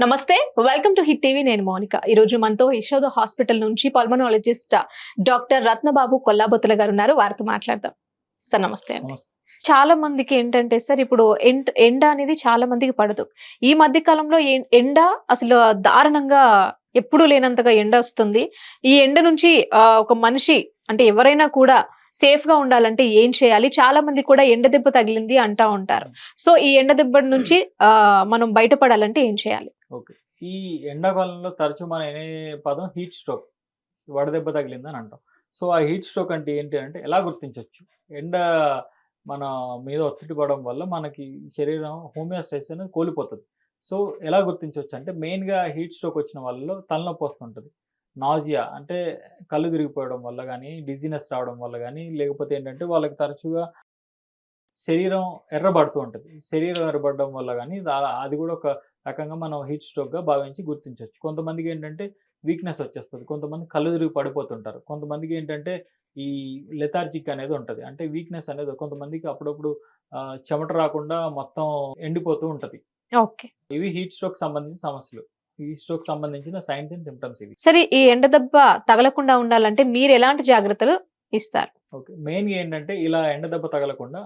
నమస్తే welcome to hit TV నేను మౌనిక. ఈ రోజు మనతో యశోద హాస్పిటల్ నుంచి పల్మనాలజిస్ట్ డాక్టర్ రత్నబాబు కొల్లాబొత్తుల గారు ఉన్నారు. వారితో మాట్లాడదాం. సార్ నమస్తే అండి. చాలా మందికి ఏంటంటే సార్ ఇప్పుడు ఎండ ఎండ అనేది చాలా మందికి పడదు. ఈ మధ్య కాలంలో ఎండ అసలు దారుణంగా ఎప్పుడూ లేనంతగా ఎండ వస్తుంది. ఈ ఎండ నుంచి ఒక మనిషి అంటే ఎవరైనా కూడా సేఫ్గా ఉండాలంటే ఏం చేయాలి? చాలా మంది కూడా ఎండ దెబ్బ తగిలింది అంటా ఉంటారు. సో ఈ ఎండ దెబ్బ నుంచి మనం బయటపడాలంటే ఏం చేయాలి? ఓకే. ఈ ఎండాకాలంలో తరచూ మనం అనే పదం? Heat stroke. వడదెబ్బ తగిలిందని అంటాం. సో ఆ హీట్ స్ట్రోక్ అంటే ఏంటి అంటే ఎలా గుర్తించవచ్చు ఎండ మన మీద ఒత్తిడి పడడం వల్ల మనకి శరీరం హోమియోస్టైస్ అనేది కోల్పోతుంది. సో ఎలా గుర్తించవచ్చు అంటే మెయిన్గా హీట్ స్ట్రోక్ వచ్చిన వాళ్ళలో తలనొప్పి వస్తుంటుంది. నాజియా అంటే కళ్ళు తిరిగిపోవడం వల్ల కానీ డిజీనెస్ రావడం వల్ల కానీ లేకపోతే ఏంటంటే వాళ్ళకి తరచుగా శరీరం ఎర్రబడుతూ ఉంటుంది. శరీరం ఎర్రబడడం వల్ల కానీ అది కూడా ఒక రకంగా మనం హీట్ స్ట్రోక్గా భావించి గుర్తించవచ్చు కొంతమందికి ఏంటంటే వీక్నెస్ వచ్చేస్తుంది. కొంతమంది కళ్ళు తిరిగి పడిపోతుంటారు. కొంతమందికి ఏంటంటే ఈ లెథార్జిక్ అనేది ఉంటుంది. అంటే వీక్నెస్ అనేది కొంతమందికి అప్పుడప్పుడు చెమట రాకుండా మొత్తం ఎండిపోతూ ఉంటుంది. ఓకే. ఇవి హీట్ స్ట్రోక్ సంబంధించిన సమస్యలు. హీట్ స్ట్రోక్ సంబంధించిన సైన్స్ అండ్ సిమ్టమ్స్ ఇవి. సరే ఈ ఎండ దెబ్బ తగలకుండా ఉండాలంటే మీరు ఎలాంటి జాగ్రత్తలు ఇస్తారు? ఓకే మెయిన్గా ఏంటంటే ఇలా ఎండ దెబ్బ తగలకుండా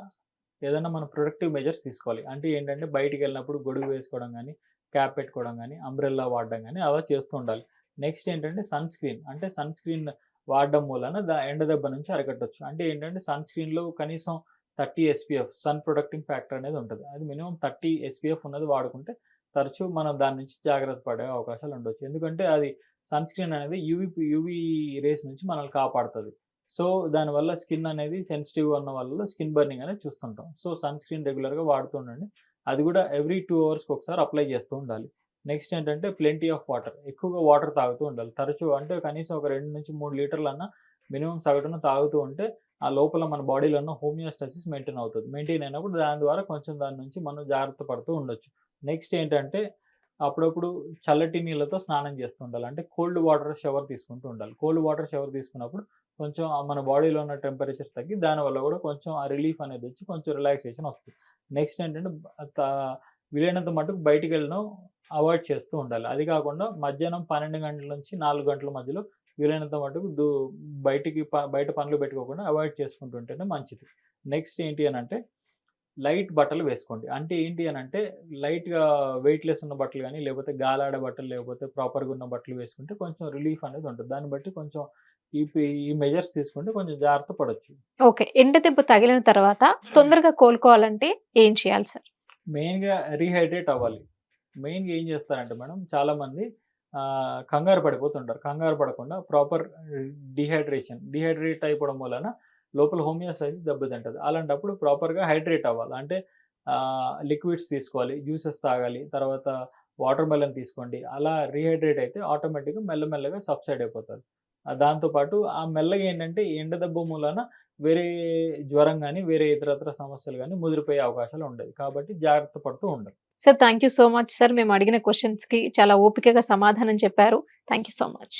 ఏదైనా మనం ప్రొడక్టివ్ మెజర్స్ తీసుకోవాలి. అంటే ఏంటంటే బయటికి వెళ్ళినప్పుడు గొడుగు వేసుకోవడం కానీ క్యాప్ పెట్టుకోవడం కానీ అంబ్రెల్లా వాడడం కానీ అలా చేస్తూ ఉండాలి. నెక్స్ట్ ఏంటంటే సన్ స్క్రీన్ అంటే సన్ స్క్రీన్ వాడడం మూలన దా ఎండ దెబ్బ నుంచి అరకట్టవచ్చు అంటే ఏంటంటే సన్ స్క్రీన్లో కనీసం thirty SPF sun protecting factor అనేది ఉంటుంది. అది మినిమం థర్టీ ఎస్పీఎఫ్ ఉన్నది వాడుకుంటే తరచూ మనం దాని నుంచి జాగ్రత్త పడే అవకాశాలు ఉండొచ్చు. ఎందుకంటే అది సన్ స్క్రీన్ అనేది యూవి యూవి రేస్ నుంచి మనల్ని కాపాడుతుంది. సో దానివల్ల స్కిన్ అనేది సెన్సిటివ్ ఉన్న వల్ల స్కిన్ బర్నింగ్ అనేది చూస్తుంటాం. సో సన్ స్క్రీన్ రెగ్యులర్గా వాడుతూ ఉండండి. అది కూడా ఎవ్రీ టూ అవర్స్కి ఒకసారి అప్లై చేస్తూ ఉండాలి. నెక్స్ట్ ఏంటంటే ప్లెంటీ ఆఫ్ వాటర్. ఎక్కువగా వాటర్ తాగుతూ ఉండాలి. తరచూ అంటే కనీసం ఒక రెండు నుంచి మూడు లీటర్లు అన్న మినిమం సగటున తాగుతూ ఉంటే ఆ లోపల మన బాడీలో ఉన్న హోమియోస్టాసిస్ మెయింటైన్ అవుతుంది. మెయింటైన్ అయినప్పుడు దాని ద్వారా కొంచెం దాని నుంచి మనం జాగ్రత్త పడుతూ ఉండొచ్చు. నెక్స్ట్ ఏంటంటే అప్పుడప్పుడు చల్లటి నీళ్ళతో స్నానం చేస్తూ ఉండాలి. అంటే కోల్డ్ వాటర్ షవర్ తీసుకుంటూ ఉండాలి. కోల్డ్ వాటర్ షవర్ తీసుకున్నప్పుడు కొంచెం మన బాడీలో ఉన్న టెంపరేచర్ తగ్గి దానివల్ల కూడా కొంచెం ఆ రిలీఫ్ అనేది వచ్చి కొంచెం రిలాక్సేషన్ వస్తుంది. నెక్స్ట్ ఏంటంటే వీలైనంత మటుకు బయటికి వెళ్ళడం అవాయిడ్ చేస్తూ ఉండాలి. అది కాకుండా మధ్యాహ్నం పన్నెండు గంటల నుంచి నాలుగు గంటల మధ్యలో వీలైనంత మటుకు దూ బయటికి బయట పనులు పెట్టుకోకుండా అవాయిడ్ చేసుకుంటుంటేనే మంచిది. నెక్స్ట్ ఏంటి అని అంటే లైట్ బట్టలు వేసుకోండి. అంటే ఏంటి అని అంటే లైట్గా వెయిట్లెస్ ఉన్న బట్టలు కానీ లేకపోతే గాలాడే బట్టలు లేకపోతే ప్రాపర్గా ఉన్న బట్టలు వేసుకుంటే కొంచెం రిలీఫ్ అనేది ఉంటుంది. దాన్ని బట్టి కొంచెం ఈ ఈ మెజర్స్ తీసుకుంటే కొంచెం జాగ్రత్త పడవచ్చు ఓకే. ఎండ దెబ్బ తగిలిన తర్వాత తొందరగా కోలుకోవాలంటే ఏం చేయాలి సార్? మెయిన్గా రీహైడ్రేట్ అవ్వాలి. మెయిన్గా ఏం చేస్తారంటే మేడం చాలామంది కంగారు పడిపోతుంటారు. కంగారు పడకుండా ప్రాపర్ డిహైడ్రేషన్ డిహైడ్రేట్ అయిపోవడం వలన లోపల హోమియోస్టైసిస్ దెబ్బతింటుంది. అలాంటప్పుడు ప్రాపర్గా హైడ్రేట్ అవ్వాలి. అంటే లిక్విడ్స్ తీసుకోవాలి జ్యూసెస్ తాగాలి తర్వాత వాటర్ మెలన్ తీసుకోండి. అలా రీహైడ్రేట్ అయితే ఆటోమేటిక్గా మెల్లమెల్లగా సబ్సైడ్ అయిపోతుంది. దాంతోపాటు ఆ మెల్లగా ఏంటంటే ఎండ దెబ్బ మూలన వేరే జ్వరం కానీ వేరే ఇతరత్ర సమస్యలు కానీ ముదిరిపోయే అవకాశాలు ఉండేది కాబట్టి జాగ్రత్త పడుతూ ఉండాలి. Sir thank you so much. Sir మేము అడిగిన క్వశ్చన్స్కి చాలా ఓపికగా సమాధానం చెప్పారు. Thank you so much.